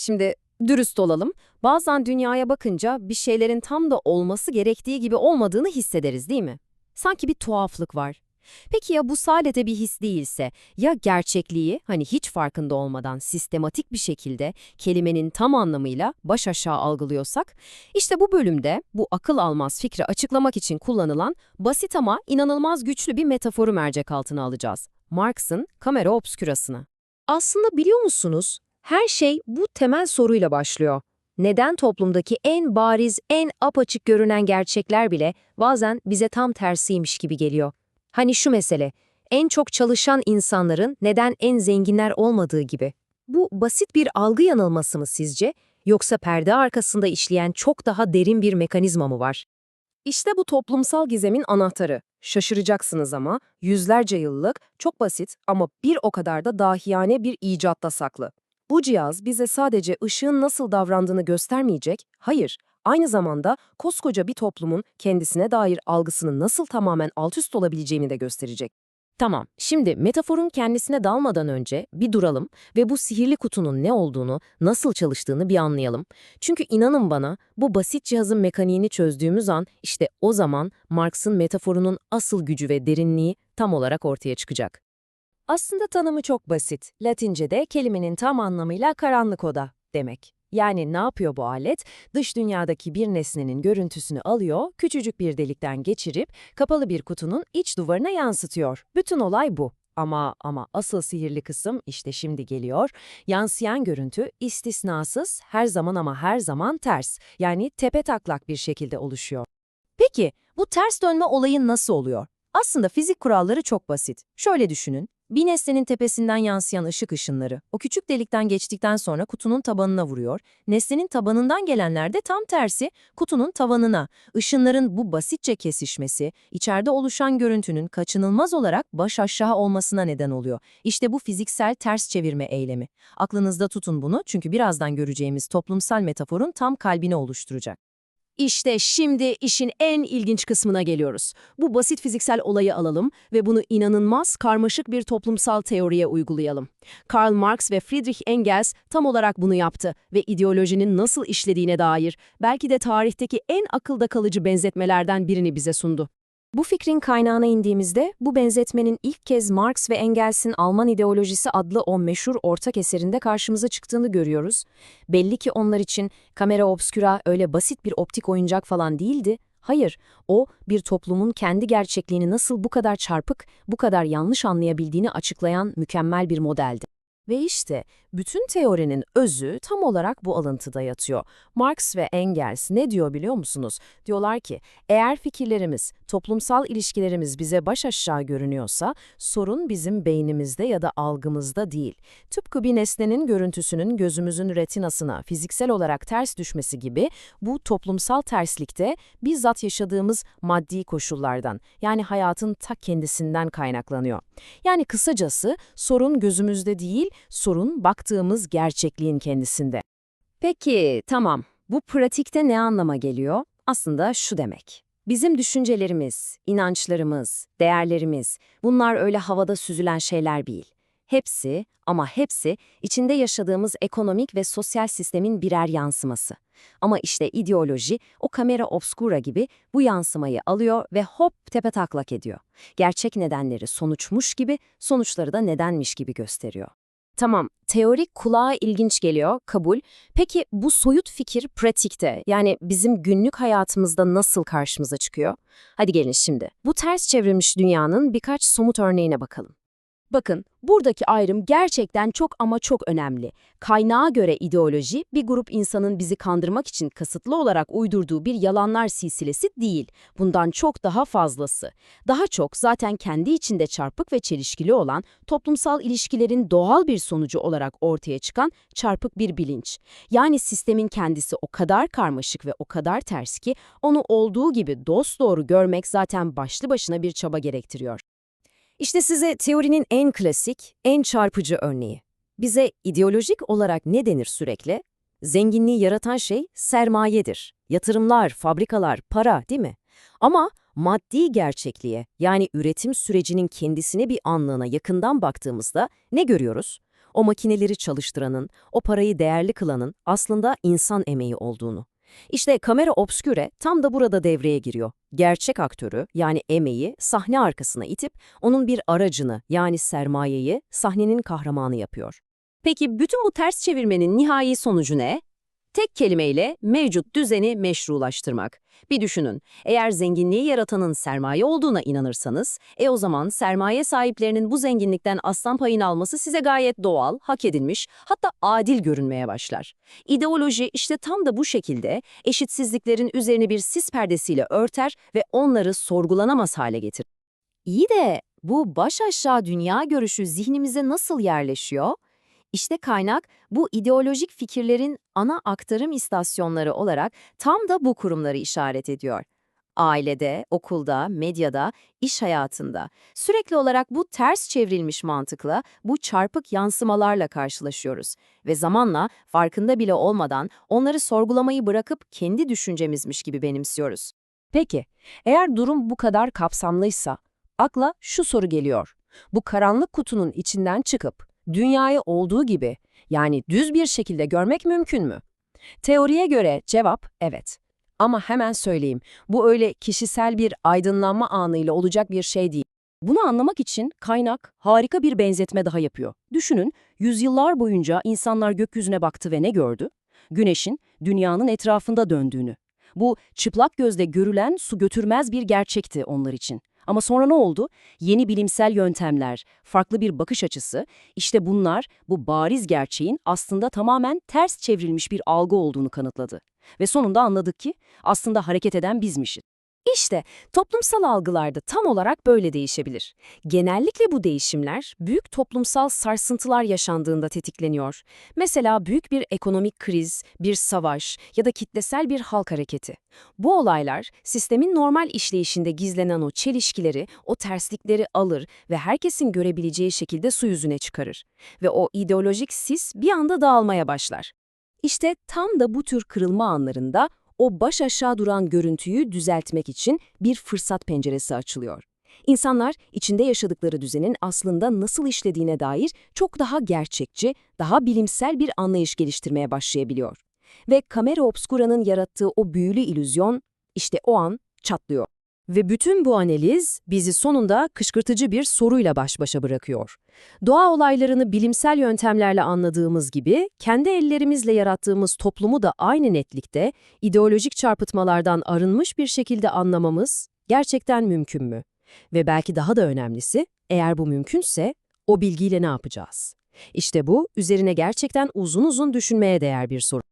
Şimdi dürüst olalım. Bazen dünyaya bakınca bir şeylerin tam da olması gerektiği gibi olmadığını hissederiz değil mi? Sanki bir tuhaflık var. Peki ya bu sadece bir his değilse, ya gerçekliği hani hiç farkında olmadan sistematik bir şekilde kelimenin tam anlamıyla baş aşağı algılıyorsak? İşte bu bölümde bu akıl almaz fikri açıklamak için kullanılan basit ama inanılmaz güçlü bir metaforu mercek altına alacağız. Marx'ın kamera obskürasını. Aslında biliyor musunuz, her şey bu temel soruyla başlıyor. Neden toplumdaki en bariz, en apaçık görünen gerçekler bile bazen bize tam tersiymiş gibi geliyor? Hani şu mesele, en çok çalışan insanların neden en zenginler olmadığı gibi. Bu basit bir algı yanılması mı sizce, yoksa perde arkasında işleyen çok daha derin bir mekanizma mı var? İşte bu toplumsal gizemin anahtarı. Şaşıracaksınız ama yüzlerce yıllık, çok basit ama bir o kadar da dahiyane bir icatta saklı. Bu cihaz bize sadece ışığın nasıl davrandığını göstermeyecek, hayır, aynı zamanda koskoca bir toplumun kendisine dair algısının nasıl tamamen alt üst olabileceğini de gösterecek. Tamam, şimdi metaforun kendisine dalmadan önce bir duralım ve bu sihirli kutunun ne olduğunu, nasıl çalıştığını bir anlayalım. Çünkü inanın bana, bu basit cihazın mekaniğini çözdüğümüz an, işte o zaman Marx'ın metaforunun asıl gücü ve derinliği tam olarak ortaya çıkacak. Aslında tanımı çok basit. Latince'de kelimenin tam anlamıyla karanlık oda demek. Yani ne yapıyor bu alet? Dış dünyadaki bir nesnenin görüntüsünü alıyor, küçücük bir delikten geçirip kapalı bir kutunun iç duvarına yansıtıyor. Bütün olay bu. Ama ama asıl sihirli kısım işte şimdi geliyor. Yansıyan görüntü istisnasız, her zaman ama her zaman ters. Yani tepe taklak bir şekilde oluşuyor. Peki bu ters dönme olayı nasıl oluyor? Aslında fizik kuralları çok basit. Şöyle düşünün. Bir nesnenin tepesinden yansıyan ışık ışınları, o küçük delikten geçtikten sonra kutunun tabanına vuruyor. Nesnenin tabanından gelenler de tam tersi, kutunun tavanına. Işınların bu basitçe kesişmesi, içeride oluşan görüntünün kaçınılmaz olarak baş aşağı olmasına neden oluyor. İşte bu fiziksel ters çevirme eylemi. Aklınızda tutun bunu çünkü birazdan göreceğimiz toplumsal metaforun tam kalbini oluşturacak. İşte şimdi işin en ilginç kısmına geliyoruz. Bu basit fiziksel olayı alalım ve bunu inanılmaz karmaşık bir toplumsal teoriye uygulayalım. Karl Marx ve Friedrich Engels tam olarak bunu yaptı ve ideolojinin nasıl işlediğine dair belki de tarihteki en akılda kalıcı benzetmelerden birini bize sundu. Bu fikrin kaynağına indiğimizde bu benzetmenin ilk kez Marx ve Engels'in Alman ideolojisi adlı o meşhur ortak eserinde karşımıza çıktığını görüyoruz. Belli ki onlar için kamera obskura öyle basit bir optik oyuncak falan değildi. Hayır, o bir toplumun kendi gerçekliğini nasıl bu kadar çarpık, bu kadar yanlış anlayabildiğini açıklayan mükemmel bir modeldi. Ve işte bütün teorinin özü tam olarak bu alıntıda yatıyor. Marx ve Engels ne diyor biliyor musunuz? Diyorlar ki eğer fikirlerimiz, toplumsal ilişkilerimiz bize baş aşağı görünüyorsa sorun bizim beynimizde ya da algımızda değil. Tıpkı bir nesnenin görüntüsünün gözümüzün retinasına fiziksel olarak ters düşmesi gibi bu toplumsal terslikte bizzat yaşadığımız maddi koşullardan yani hayatın ta kendisinden kaynaklanıyor. Yani kısacası sorun gözümüzde değil, sorun baktığımız gerçekliğin kendisinde. Peki, tamam. Bu pratikte ne anlama geliyor? Aslında şu demek. Bizim düşüncelerimiz, inançlarımız, değerlerimiz, bunlar öyle havada süzülen şeyler değil. Hepsi ama hepsi içinde yaşadığımız ekonomik ve sosyal sistemin birer yansıması. Ama işte ideoloji o kamera obscura gibi bu yansımayı alıyor ve hop tepe taklak ediyor. Gerçek nedenleri sonuçmuş gibi, sonuçları da nedenmiş gibi gösteriyor. Tamam, teorik kulağa ilginç geliyor, kabul. Peki bu soyut fikir pratikte, yani bizim günlük hayatımızda nasıl karşımıza çıkıyor? Hadi gelin şimdi. Bu ters çevrilmiş dünyanın birkaç somut örneğine bakalım. Bakın, buradaki ayrım gerçekten çok ama çok önemli. Kaynağa göre ideoloji, bir grup insanın bizi kandırmak için kasıtlı olarak uydurduğu bir yalanlar silsilesi değil. Bundan çok daha fazlası. Daha çok zaten kendi içinde çarpık ve çelişkili olan, toplumsal ilişkilerin doğal bir sonucu olarak ortaya çıkan çarpık bir bilinç. Yani sistemin kendisi o kadar karmaşık ve o kadar ters ki, onu olduğu gibi dosdoğru görmek zaten başlı başına bir çaba gerektiriyor. İşte size teorinin en klasik, en çarpıcı örneği. Bize ideolojik olarak ne denir sürekli? Zenginliği yaratan şey sermayedir. Yatırımlar, fabrikalar, para değil mi? Ama maddi gerçekliğe yani üretim sürecinin kendisine bir anlığına yakından baktığımızda ne görüyoruz? o makineleri çalıştıranın, o parayı değerli kılanın aslında insan emeği olduğunu. İşte kamera obsküre tam da burada devreye giriyor. Gerçek aktörü yani emeği sahne arkasına itip onun bir aracını yani sermayeyi sahnenin kahramanı yapıyor. Peki bütün bu ters çevirmenin nihai sonucu ne? Tek kelimeyle mevcut düzeni meşrulaştırmak. Bir düşünün, eğer zenginliği yaratanın sermaye olduğuna inanırsanız, e o zaman sermaye sahiplerinin bu zenginlikten aslan payını alması size gayet doğal, hak edilmiş, hatta adil görünmeye başlar. İdeoloji işte tam da bu şekilde eşitsizliklerin üzerini bir sis perdesiyle örter ve onları sorgulanamaz hale getirir. İyi de bu baş aşağı dünya görüşü zihnimize nasıl yerleşiyor? İşte kaynak bu ideolojik fikirlerin ana aktarım istasyonları olarak tam da bu kurumları işaret ediyor. Ailede, okulda, medyada, iş hayatında sürekli olarak bu ters çevrilmiş mantıkla, bu çarpık yansımalarla karşılaşıyoruz ve zamanla farkında bile olmadan onları sorgulamayı bırakıp kendi düşüncemizmiş gibi benimsiyoruz. Peki, eğer durum bu kadar kapsamlıysa, akla şu soru geliyor. Bu karanlık kutunun içinden çıkıp dünyayı olduğu gibi yani düz bir şekilde görmek mümkün mü? Teoriye göre cevap evet. Ama hemen söyleyeyim, bu öyle kişisel bir aydınlanma anıyla olacak bir şey değil. Bunu anlamak için kaynak harika bir benzetme daha yapıyor. Düşünün, yüzyıllar boyunca insanlar gökyüzüne baktı ve ne gördü? Güneşin dünyanın etrafında döndüğünü. Bu çıplak gözle görülen su götürmez bir gerçekti onlar için. Ama sonra ne oldu? Yeni bilimsel yöntemler, farklı bir bakış açısı, işte bunlar bu bariz gerçeğin aslında tamamen ters çevrilmiş bir algı olduğunu kanıtladı. Ve sonunda anladık ki aslında hareket eden bizmişiz. İşte toplumsal algılarda tam olarak böyle değişebilir. Genellikle bu değişimler büyük toplumsal sarsıntılar yaşandığında tetikleniyor. Mesela büyük bir ekonomik kriz, bir savaş ya da kitlesel bir halk hareketi. Bu olaylar sistemin normal işleyişinde gizlenen o çelişkileri, o terslikleri alır ve herkesin görebileceği şekilde su yüzüne çıkarır. Ve o ideolojik sis bir anda dağılmaya başlar. İşte tam da bu tür kırılma anlarında o baş aşağı duran görüntüyü düzeltmek için bir fırsat penceresi açılıyor. İnsanlar içinde yaşadıkları düzenin aslında nasıl işlediğine dair çok daha gerçekçi, daha bilimsel bir anlayış geliştirmeye başlayabiliyor. Ve kamera obscura'nın yarattığı o büyülü illüzyon işte o an çatlıyor. Ve bütün bu analiz bizi sonunda kışkırtıcı bir soruyla baş başa bırakıyor. Doğa olaylarını bilimsel yöntemlerle anladığımız gibi, kendi ellerimizle yarattığımız toplumu da aynı netlikte, ideolojik çarpıtmalardan arınmış bir şekilde anlamamız gerçekten mümkün mü? Ve belki daha da önemlisi, eğer bu mümkünse, o bilgiyle ne yapacağız? İşte bu, üzerine gerçekten uzun uzun düşünmeye değer bir soru.